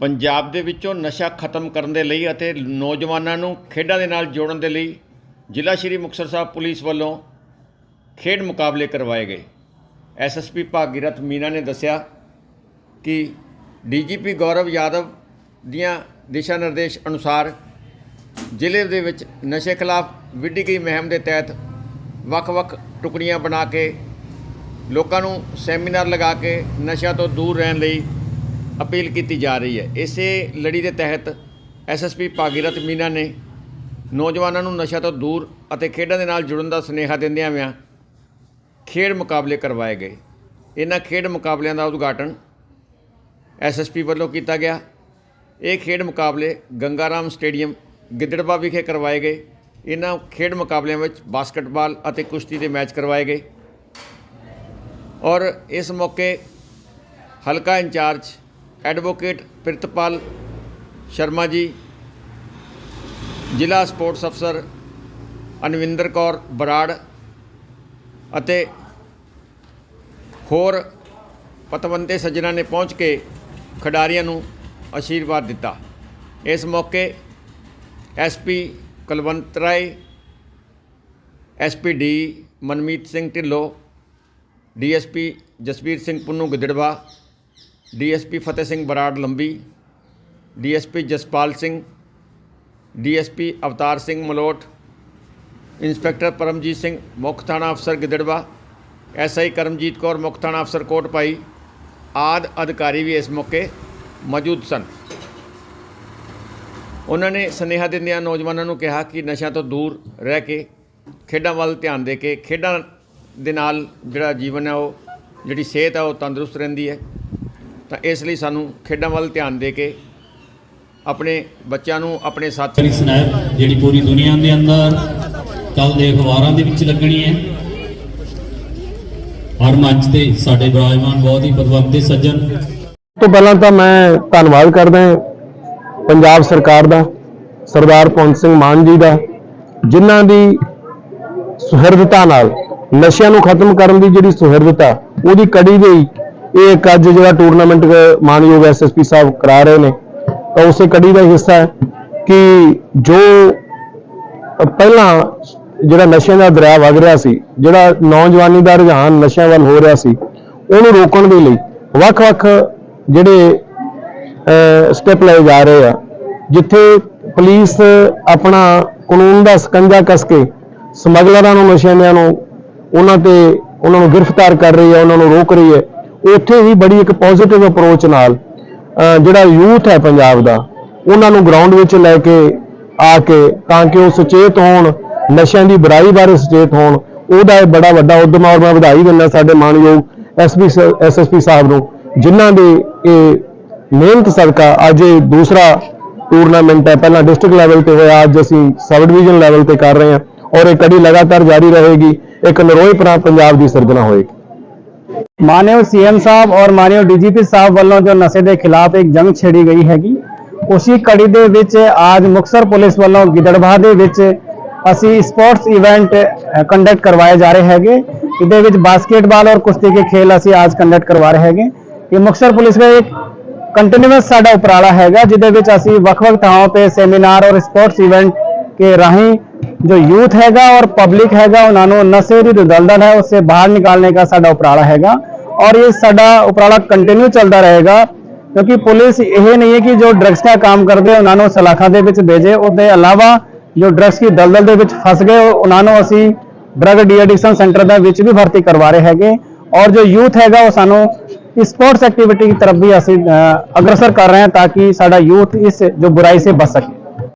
ਪੰਜਾਬ ਦੇ ਵਿੱਚੋਂ ਨਸ਼ਾ ਖਤਮ ਕਰਨ ਦੇ ਲਈ ਅਤੇ ਨੌਜਵਾਨਾਂ ਨੂੰ ਖੇਡਾਂ ਦੇ ਨਾਲ ਜੋੜਨ ਦੇ ਲਈ ਜ਼ਿਲ੍ਹਾ ਸ਼੍ਰੀ ਮੁਕਤਸਰ ਸਾਹਿਬ ਪੁਲਿਸ ਵੱਲੋਂ ਖੇਡ ਮੁਕਾਬਲੇ ਕਰਵਾਏ ਗਏ। ਐਸਐਸਪੀ ਭਾਗੀਰਥ ਮੀਨਾ ਨੇ ਦੱਸਿਆ ਕਿ ਡੀਜੀਪੀ ਗੌਰਵ ਯਾਦਵ ਦੀਆਂ ਦਿਸ਼ਾ ਨਿਰਦੇਸ਼ ਅਨੁਸਾਰ ਜ਼ਿਲ੍ਹੇ ਦੇ ਵਿੱਚ ਨਸ਼ੇ ਖਿਲਾਫ ਵਿੱਢੀ ਗਈ ਮੁਹਿੰਮ ਦੇ ਤਹਿਤ ਵੱਖ-ਵੱਖ ਟੁਕੜੀਆਂ ਬਣਾ ਕੇ ਲੋਕਾਂ ਨੂੰ ਸੈਮੀਨਾਰ ਲਗਾ ਕੇ ਨਸ਼ਿਆਂ ਤੋਂ ਦੂਰ ਰਹਿਣ ਲਈ ਅਪੀਲ ਕੀਤੀ ਜਾ ਰਹੀ ਹੈ। ਇਸੇ ਲੜੀ ਦੇ ਤਹਿਤ ਐਸਐਸਪੀ ਭਾਗੀਰਥ ਮੀਨਾ ਨੇ ਨੌਜਵਾਨਾਂ ਨੂੰ ਨਸ਼ਾ ਤੋਂ ਦੂਰ ਅਤੇ ਖੇਡਾਂ ਦੇ ਨਾਲ ਜੁੜਨ ਦਾ ਸੁਨੇਹਾ ਦਿੰਦਿਆਂ ਹੋਇਆਂ ਖੇਡ ਮੁਕਾਬਲੇ ਕਰਵਾਏ ਗਏ। ਇਹਨਾਂ ਖੇਡ ਮੁਕਾਬਲਿਆਂ ਦਾ ਉਦਘਾਟਨ ਐਸਐਸਪੀ ਵੱਲੋਂ ਕੀਤਾ ਗਿਆ। ਇਹ ਖੇਡ ਮੁਕਾਬਲੇ ਗੰਗਾਰਾਮ ਸਟੇਡੀਅਮ ਗਿੱਦੜਬਾ ਵਿਖੇ ਕਰਵਾਏ ਗਏ। ਇਹਨਾਂ ਖੇਡ ਮੁਕਾਬਲਿਆਂ ਵਿੱਚ ਬਾਸਕਟਬਾਲ ਅਤੇ ਕੁਸ਼ਤੀ ਦੇ ਮੈਚ ਕਰਵਾਏ ਗਏ। ਔਰ ਇਸ ਮੌਕੇ ਹਲਕਾ ਇੰਚਾਰਜ ਐਡਵੋਕੇਟ ਪ੍ਰਿਤਪਾਲ ਸ਼ਰਮਾ ਜੀ, ਜ਼ਿਲ੍ਹਾ ਸਪੋਰਟਸ ਅਫਸਰ ਅਨਵਿੰਦਰ ਕੌਰ ਬਰਾੜ ਅਤੇ ਹੋਰ ਪਤਵੰਤੇ ਸੱਜਣਾ ਨੇ ਪਹੁੰਚ ਕੇ ਖਿਡਾਰੀਆਂ ਨੂੰ ਆਸ਼ੀਰਵਾਦ ਦਿੱਤਾ। ਇਸ ਮੌਕੇ SP Kulwant Rai SP D Manmeet Singh Dhillon DSP Jasvir Singh Punnu Gidderbaha DSP Fateh Singh Brar Lambi, DSP Jaspal Singh, DSP Avtar Singh Malout, inspector Paramjit Singh, ਮੁੱਖ ਥਾਣਾ ਅਫਸਰ ਗਿੱਦੜਵਾ, ਐਸਆਈ ਕਰਮਜੀਤ ਕੌਰ, ਮੁੱਖ ਥਾਣਾ ਅਫਸਰ ਕੋਟ ਭਾਈ ਆਦ ਅਧਿਕਾਰੀ ਵੀ ਇਸ ਮੌਕੇ ਮੌਜੂਦ ਸਨ। ਉਹਨਾਂ ਨੇ ਸੁਨੇਹਾ ਦਿੰਦਿਆਂ ਨੌਜਵਾਨਾਂ ਨੂੰ ਕਿਹਾ ਕਿ ਨਸ਼ਿਆਂ ਤੋਂ ਦੂਰ ਰਹਿ ਕੇ ਖੇਡਾਂ ਵੱਲ ਧਿਆਨ ਦੇ ਕੇ ਖੇਡਾਂ ਦੇ ਨਾਲ ਜਿਹੜਾ ਜੀਵਨ ਹੈ ਉਹ, ਜਿਹੜੀ ਸਿਹਤ ਹੈ ਉਹ ਤੰਦਰੁਸਤ ਰਹਿੰਦੀ ਹੈ। ਤਾਂ ਇਸ ਲਈ ਸਾਨੂੰ ਖੇਡਾਂ ਵੱਲ ਧਿਆਨ ਦੇ ਕੇ ਆਪਣੇ ਬੱਚਿਆਂ ਨੂੰ ਆਪਣੇ ਸਾਥੀ ਸਨੈਪ ਜਿਹੜੀ ਪੂਰੀ ਦੁਨੀਆ ਦੇ ਅੰਦਰ ਕੱਲ ਦੇ ਅਖਬਾਰਾਂ ਦੇ ਵਿੱਚ ਲੱਗਣੀ ਹੈ। ਔਰ ਮੰਚ ਤੇ ਸਾਡੇ ਬਰਾਜਮਾਨ ਬਹੁਤ ਹੀ ਪਦਵੰਤੇ ਸੱਜਣ। ਤੋਂ ਪਹਿਲਾਂ ਤਾਂ ਮੈਂ ਧੰਨਵਾਦ ਕਰਦਾ ਹਾਂ ਪੰਜਾਬ ਸਰਕਾਰ ਦਾ ਸਰਦਾਰ ਭਗਵੰਤ ਸਿੰਘ ਮਾਨ ਜੀ ਦਾ ਜਿਨ੍ਹਾਂ ਦੀ ਸੁਹਿਰਦਤਾ ਨਾਲ ਨਸ਼ਿਆਂ ਨੂੰ ਖਤਮ ਕਰਨ ਦੀ ਜਿਹੜੀ ਸੁਹਿਰਦਤਾ ਉਹਦੀ ਕੜੀ ਦੇ ਇਹ ਇੱਕ ਅੱਜ ਜਿਹੜਾ ਟੂਰਨਾਮੈਂਟ ਮਾਨਯੋਗ ਐਸਐਸਪੀ ਸਾਹਿਬ ਕਰਾ ਰਹੇ ਨੇ, ਤਾਂ ਉਸੇ ਕੜੀ ਦਾ ਹਿੱਸਾ ਹੈ ਕਿ ਜੋ ਪਹਿਲਾਂ ਜਿਹੜਾ ਨਸ਼ਿਆਂ ਦਾ ਦਰਿਆ ਵਗ ਰਿਹਾ ਸੀ, ਜਿਹੜਾ ਨੌਜਵਾਨੀ ਦਾ ਰੁਝਾਨ ਨਸ਼ਿਆਂ ਵੱਲ ਹੋ ਰਿਹਾ ਸੀ, ਉਹਨੂੰ ਰੋਕਣ ਦੇ ਲਈ ਵੱਖ-ਵੱਖ ਜਿਹੜੇ ਸਟੈਪ ਲਏ ਜਾ ਰਹੇ ਆ, ਜਿੱਥੇ ਪੁਲਿਸ ਆਪਣਾ ਕਾਨੂੰਨ ਦਾ ਸਕੰਜਾ ਕੱਸ ਕੇ ਸਮਗਲਰਾਂ ਨੂੰ, ਨਸ਼ਿਆਂ ਨੂੰ ਉਹਨਾਂ ਤੇ ਉਹਨਾਂ ਨੂੰ ਗ੍ਰਿਫਤਾਰ ਕਰ ਰਹੀ ਹੈ, ਉਹਨਾਂ ਨੂੰ ਰੋਕ ਰਹੀ ਹੈ ਉੱਥੇ ਹੀ ਬੜੀ ਇੱਕ ਪੋਜ਼ਿਟਿਵ ਅਪਰੋਚ ਨਾਲ ਜਿਹੜਾ ਯੂਥ ਹੈ ਪੰਜਾਬ ਦਾ, ਉਹਨਾਂ ਨੂੰ ਗਰਾਊਂਡ ਵਿੱਚ ਲੈ ਕੇ ਆ ਕੇ ਤਾਂ ਕਿ ਉਹ ਸੁਚੇਤ ਹੋਣ, ਨਸ਼ਿਆਂ ਦੀ ਬੁਰਾਈ ਬਾਰੇ ਸੁਚੇਤ ਹੋਣ, ਉਹਦਾ ਇਹ ਬੜਾ ਵੱਡਾ ਉਦਮ ਔਰ ਮੈਂ ਵਧਾਈ ਦਿੰਦਾ ਸਾਡੇ ਮਾਨਯੋਗ ਐਸਪੀ ਐਸਐਸਪੀ ਸਾਹਿਬ ਨੂੰ, ਜਿਨ੍ਹਾਂ ਦੇ ਇਹ ਮਿਹਨਤ ਸਦਕਾ ਅੱਜ ਇਹ ਦੂਸਰਾ ਟੂਰਨਾਮੈਂਟ ਹੈ। ਪਹਿਲਾਂ ਡਿਸਟ੍ਰਿਕਟ ਲੈਵਲ ਤੇ ਹੋਇਆ, ਅੱਜ ਅਸੀਂ ਸਬ ਡਿਵੀਜ਼ਨ ਲੈਵਲ ਤੇ ਕਰ ਰਹੇ ਹਾਂ ਔਰ ਇਹ ਕੜੀ ਲਗਾਤਾਰ ਜਾਰੀ ਰਹੇਗੀ। ਇੱਕ ਨਰੋਏ ਪ੍ਰਾ ਪੰਜਾਬ ਦੀ ਸਿਰਜਣਾ ਹੋਏਗੀ। ਮਾਨਯੋਗ ਸੀਐਮ ਸਾਹਿਬ ਔਰ ਮਾਨਯੋਗ ਡੀਜੀਪੀ ਸਾਹਿਬ ਵੱਲੋਂ ਜੋ ਨਸ਼ੇ ਦੇ ਖਿਲਾਫ ਇੱਕ ਜੰਗ ਛੇੜੀ ਗਈ ਹੈਗੀ ਉਸੇ ਕੜੀ ਦੇ ਵਿੱਚ ਅੱਜ ਮੁਕਸਰ ਪੁਲਿਸ ਵੱਲੋਂ ਗਿੱਦੜਬਾਹ ਦੇ ਵਿੱਚ ਅਸੀਂ ਸਪੋਰਟਸ ਇਵੈਂਟ ਕੰਡਕਟ ਕਰਵਾਏ ਜਾ ਰਹੇ ਹੈਗੇ ਇਹਦੇ ਵਿੱਚ ਬਾਸਕਟਬਾਲ ਔਰ ਕੁਸ਼ਤੀ ਦੇ ਖੇਲ ਅਸੀਂ ਅੱਜ ਕੰਡਕਟ ਕਰਵਾ ਰਹੇ ਹੈਗੇ ਇਹ ਮੁਕਸਰ ਪੁਲਿਸ ਦਾ ਇੱਕ ਕੰਟੀਨਿਊਸ ਸਾਡਾ ਉਪਰਾਲਾ ਹੈਗਾ ਜਿਹਦੇ ਵਿੱਚ ਅਸੀਂ ਵੱਖ-ਵੱਖ ਥਾਵਾਂ ਤੇ ਸੈਮੀਨਾਰ ਔਰ ਸਪੋਰਟਸ ਇਵੈਂਟ ਕੇ ਰਾਹੀਂ जो यूथ हैगा और पब्लिक हैगा उन्होंने नशे की जो दलदल है, उससे बाहर निकालने का साडा उपराला हैगा। और ये साडा उपराला कंटिन्यू चलता रहेगा, क्योंकि पुलिस यह नहीं है कि जो ड्रग्स का काम करते उन्होंने सलाखा के भेजे। उसके अलावा जो ड्रग्स की दलदल के फस गए उन्होंने असी ड्रग डी एडिक्शन सेंटर भी भर्ती करवा रहे हैं और जो यूथ हैगा, वो सानू स्पोर्ट्स एक्टिविटी की तरफ़ भी असी अग्रसर कर रहे हैं, ताकि साडा यूथ इस जो बुराई से बच सके।